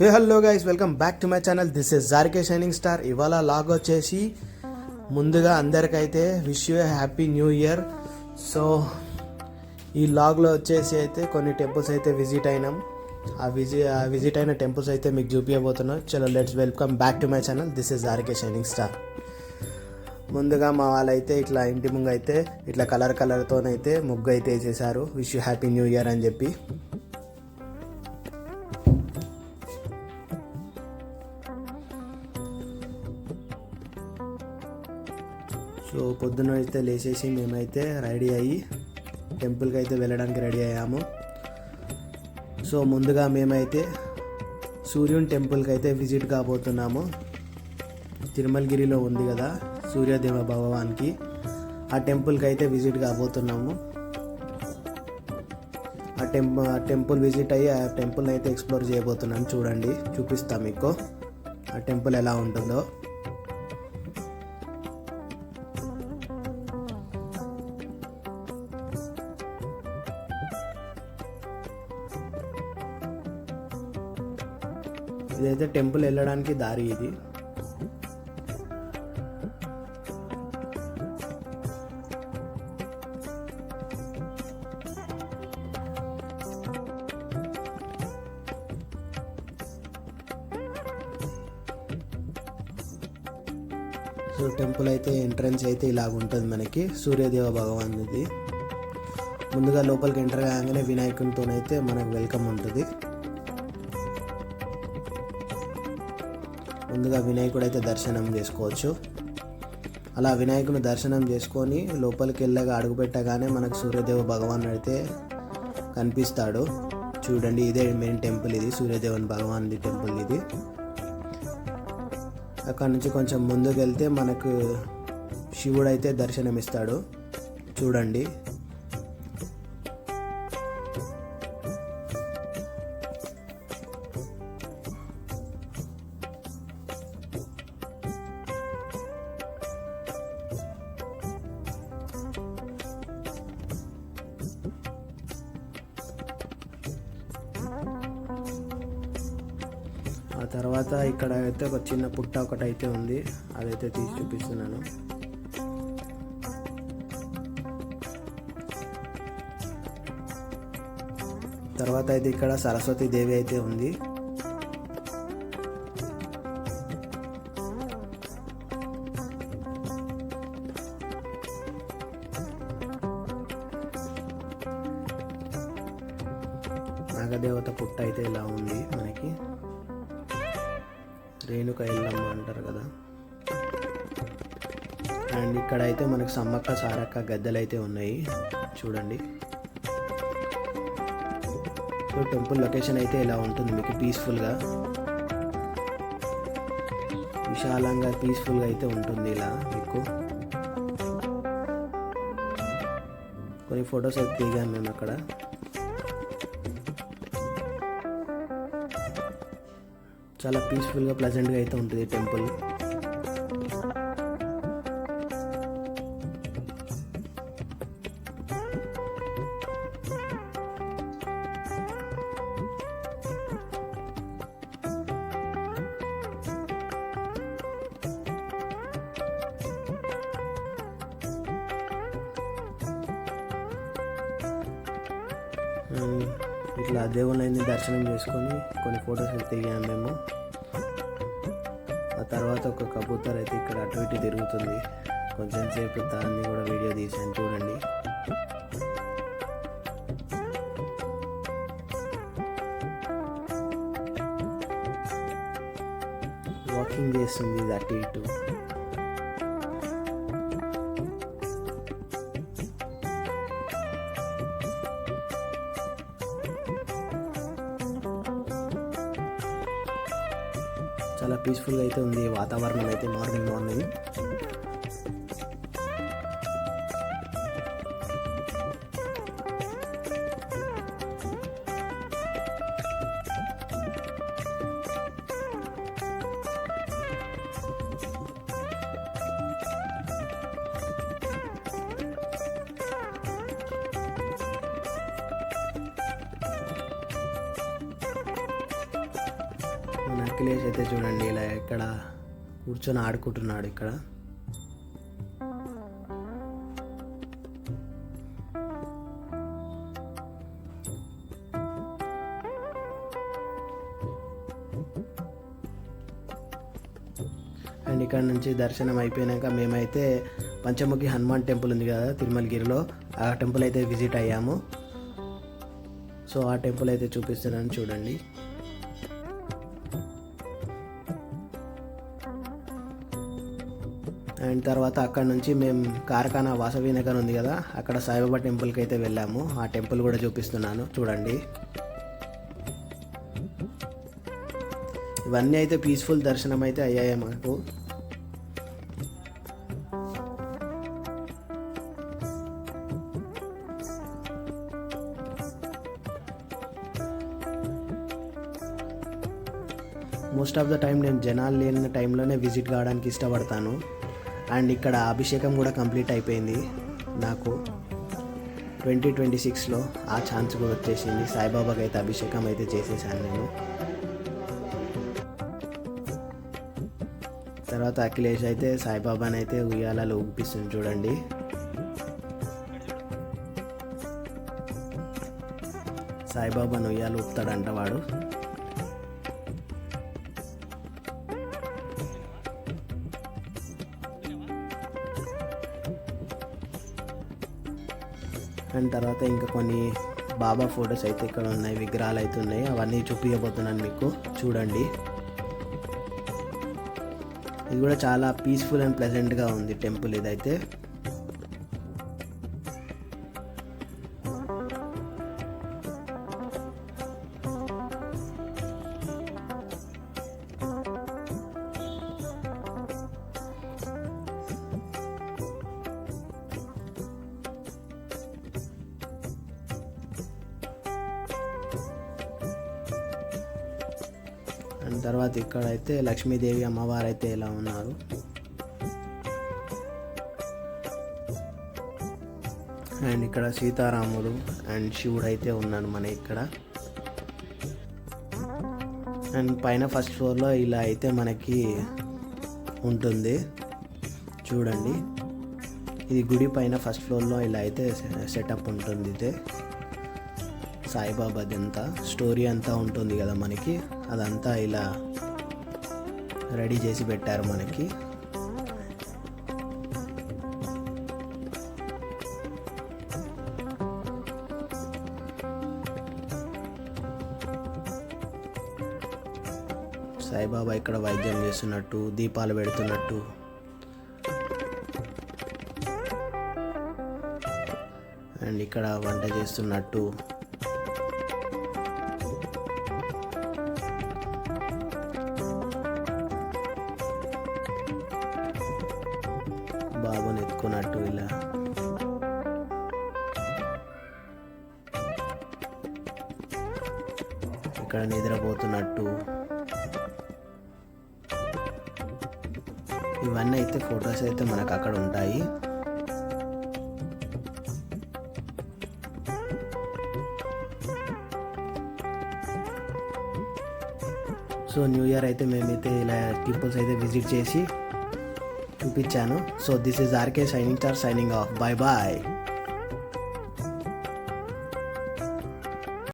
Hey hello guys welcome back to my channel this is జార్కే shining star ఇవాళ vlog వచ్చేసి ముందుగా అందరికైతే wish you happy new year so ఈ లాగ్లో వచ్చేసి అయితే కొన్ని టెంపుల్స్ అయితే విజిట్ అయినాం. ఆ విజి ఆ విజిట్ అయిన టెంపుల్స్ అయితే మీకు చూపించబోతున్నాం. చలో let's welcome back to my channel this is జార్కే shining star ముందుగా మా వాళ్ళైతే ఇట్లా ఇంటి ముంగైతే ఇట్లా కలర్ కలర్తోనైతే ముగ్గు అయితే వేసేసారు. Wish you happy new year అని చెప్పి. సో పొద్దున అయితే లేచేసి మేమైతే రెడీ అయ్యి టెంపుల్కి అయితే వెళ్ళడానికి రెడీ అయ్యాము. సో ముందుగా మేమైతే సూర్యుని టెంపుల్కి అయితే విజిట్ కాబోతున్నాము. తిరుమలగిరిలో ఉంది కదా సూర్యదేవ భగవాన్కి. ఆ టెంపుల్కి అయితే విజిట్ కాబోతున్నాము. ఆ టెంపుల్ ఆ టెంపుల్ విజిట్ అయ్యి ఆ టెంపుల్ని అయితే ఎక్స్ప్లోర్ చేయబోతున్నాను. చూడండి చూపిస్తాం మీకు. ఆ టెంపుల్ ఎలా ఉంటుందో. ఇదైతే టెంపుల్ వెళ్ళడానికి దారి ఇది. సో టెంపుల్ అయితే ఎంట్రన్స్ అయితే ఇలాగ ఉంటుంది మనకి. సూర్యదేవ భగవాన్ది. ముందుగా లోపలికి ఎంటర్ కాగానే వినాయకునితోనైతే మనకు వెల్కమ్ ఉంటుంది. ముందుగా వినాయకుడు అయితే దర్శనం చేసుకోవచ్చు. అలా వినాయకుని దర్శనం చేసుకొని లోపలికి వెళ్ళగా అడుగుపెట్టగానే మనకు సూర్యదేవ భగవాన్ అయితే కనిపిస్తాడు. చూడండి ఇదే మెయిన్ టెంపుల్ ఇది సూర్యదేవుని భగవాన్ది టెంపుల్ ఇది. అక్కడ నుంచి కొంచెం ముందుకు వెళ్తే మనకు శివుడు అయితే దర్శనమిస్తాడు. చూడండి. ఆ తర్వాత ఇక్కడ అయితే ఒక చిన్న పుట్ట ఒకటి అయితే ఉంది. అదైతే తీసి చూపిస్తున్నాను. తర్వాత అయితే ఇక్కడ సరస్వతి దేవి అయితే ఉంది. నాగదేవత పుట్ట అయితే ఇలా ఉంది మనకి. రేణుక ఎల్లమ్మ అంటారు కదా. అండ్ ఇక్కడ అయితే మనకు సమ్మక్క సారక్క గద్దెలు అయితే ఉన్నాయి. చూడండి. సో టెంపుల్ లొకేషన్ అయితే ఇలా ఉంటుంది మీకు పీస్ఫుల్గా. విశాలంగా పీస్ఫుల్గా అయితే ఉంటుంది ఇలా మీకు. కొన్ని ఫొటోస్ అయితే దిగాను మేము అక్కడ. చాలా పీస్ఫుల్గా ప్లజెంట్గా అయితే ఉంటుంది టెంపుల్ ఉమ్, ఇట్లా దేవుళ్ళని దర్శనం చేసుకొని కొన్ని ఫొటోస్ అయితే దిగాము మేము. ఆ తర్వాత ఒక కబూతర్ అయితే ఇక్కడ అటు ఇటు తిరుగుతుంది. కొంచెం సేపు దాన్ని కూడా వీడియో తీసాను చూడండి. వాకింగ్ చేస్తుంది ఇది అటు ఇటు. చాలా పీస్ఫుల్గా అయితే ఉంది. వాతావరణం అయితే మార్నింగ్ మార్నింగ్ అఖిలేష్ అయితే చూడండి ఇలా ఇక్కడ కూర్చొని ఆడుకుంటున్నాడు ఇక్కడ. అండ్ ఇక్కడ నుంచి దర్శనం అయిపోయాక మేమైతే పంచముఖి హనుమాన్ టెంపుల్ ఉంది కదా తిరుమలగిరిలో. ఆ టెంపుల్ అయితే విజిట్ అయ్యాము. సో ఆ టెంపుల్ అయితే చూపిస్తున్నాను చూడండి. అండ్ తర్వాత అక్కడ నుంచి మేము కార్ఖానా వాసవి నగర్ ఉంది కదా అక్కడ సాయిబాబా టెంపుల్కి అయితే వెళ్ళాము. ఆ టెంపుల్ కూడా చూపిస్తున్నాను. చూడండి. ఇవన్నీ అయితే పీస్ఫుల్ దర్శనం అయితే అయ్యాయి మాకు. మోస్ట్ ఆఫ్ ద టైం నేను జనాలు లేని టైంలోనే విజిట్ కావడానికి ఇష్టపడతాను. అండ్ ఇక్కడ అభిషేకం కూడా కంప్లీట్ అయిపోయింది. నాకు ట్వంటీ ట్వంటీ సిక్స్లో ఆ ఛాన్స్ కూడా వచ్చేసింది. సాయిబాబాకి అయితే అభిషేకం అయితే చేసేసాను నేను. తర్వాత అఖిలేష్ అయితే సాయిబాబాని అయితే ఉయ్యాలలో ఊపిస్తుంది చూడండి. సాయిబాబాను ఉయ్యాలు ఊపుతాడంట వాడు. అండ్ తర్వాత ఇంకా కొన్ని బాబా ఫొటోస్ అయితే ఇక్కడ ఉన్నాయి విగ్రహాలు అయితే ఉన్నాయి. అవన్నీ చూపించబోతున్నాను మీకు. చూడండి. ఇది కూడా చాలా పీస్ఫుల్ అండ్ ప్లెజెంట్గా ఉంది టెంపుల్ ఇదైతే. తర్వాత ఇక్కడైతే లక్ష్మీదేవి అమ్మవారు అయితే ఇలా ఉన్నారు. అండ్ ఇక్కడ సీతారాముడు అండ్ శివుడు అయితే ఉన్నాడు మన ఇక్కడ. అండ్ పైన ఫస్ట్ ఫ్లోర్లో ఇలా అయితే మనకి ఉంటుంది. చూడండి. ఇది గుడి పైన ఫస్ట్ ఫ్లోర్లో ఇలా అయితే సెటప్ ఉంటుంది ఇదే. సాయిబాబాది అంతా స్టోరీ అంతా ఉంటుంది కదా మనకి. అదంతా ఇలా రెడీ చేసి పెట్టారు మనకి. సాయిబాబా ఇక్కడ వైద్యం చేస్తున్నట్టు దీపాలు పెడుతున్నట్టు. అండ్ ఇక్కడ వంట చేస్తున్నట్టు. ఇక్కడ నిద్రపోతున్నట్టు. ఇవన్నీ అయితే ఫొటోస్ అయితే మనకు అక్కడ ఉంటాయి. సో న్యూ ఇయర్ అయితే మేమైతే ఇలా టెంపుల్స్ అయితే విజిట్ చేసి చూపించాను. So this is R K shining star signing off. Bye bye